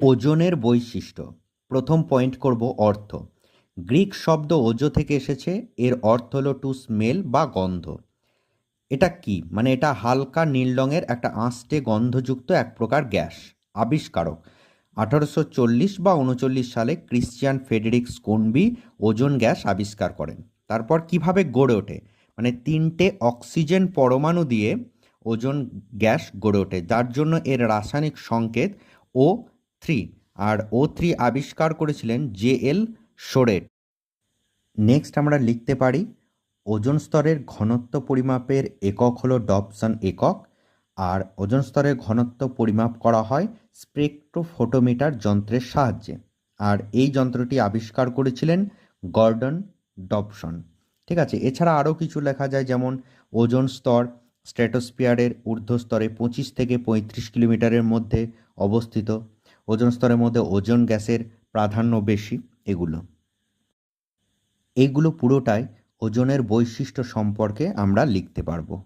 ওজনের বৈশিষ্ট্য। প্রথম পয়েন্ট করব অর্থ। গ্রিক শব্দ ওজো থেকে এসেছে, এর অর্থ হলো টু স্মেল বা গন্ধ। এটা কি? মানে এটা হালকা নীল রঙের একটা আঁশটে গন্ধযুক্ত এক প্রকার গ্যাস, আবিষ্কারক। আঠারোশো চল্লিশ বা উনচল্লিশ সালে Christian Frederick Schonbein ozone gas আবিষ্কার করেন। তারপর কীভাবে গড়ে ওঠে? মানে তিনটে অক্সিজেন পরমাণু দিয়ে ওজোন গ্যাস গড়ে ওঠে, যার জন্য এর রাসায়নিক সংকেত ও থ্রি, আর ও থ্রি আবিষ্কার করেছিলেন জে এল সোরেট। নেক্সট আমরা লিখতে পারি, ওজন স্তরের ঘনত্ব পরিমাপের একক হলো ডবসন একক, আর ওজোন স্তরের ঘনত্ব পরিমাপ করা হয় স্পেকট্রোফোটোমিটার যন্ত্রের সাহায্যে। আর এই যন্ত্রটি আবিষ্কার করেছিলেন গর্ডন ডবসন। ঠিক আছে, এছাড়া আরও কিছু লেখা যায়, যেমন ওজোন স্তর স্ট্র্যাটোস্ফিয়ারের ঊর্ধ্বস্তরে পঁচিশ থেকে পঁয়ত্রিশ কিলোমিটারের মধ্যে অবস্থিত। ওজোন স্তরের মধ্যে ওজন গ্যাসের প্রাধান্য বেশি, এগুলো। এইগুলো পুরোটাই ওজনের বৈশিষ্ট্য সম্পর্কে আমরা লিখতে পারব।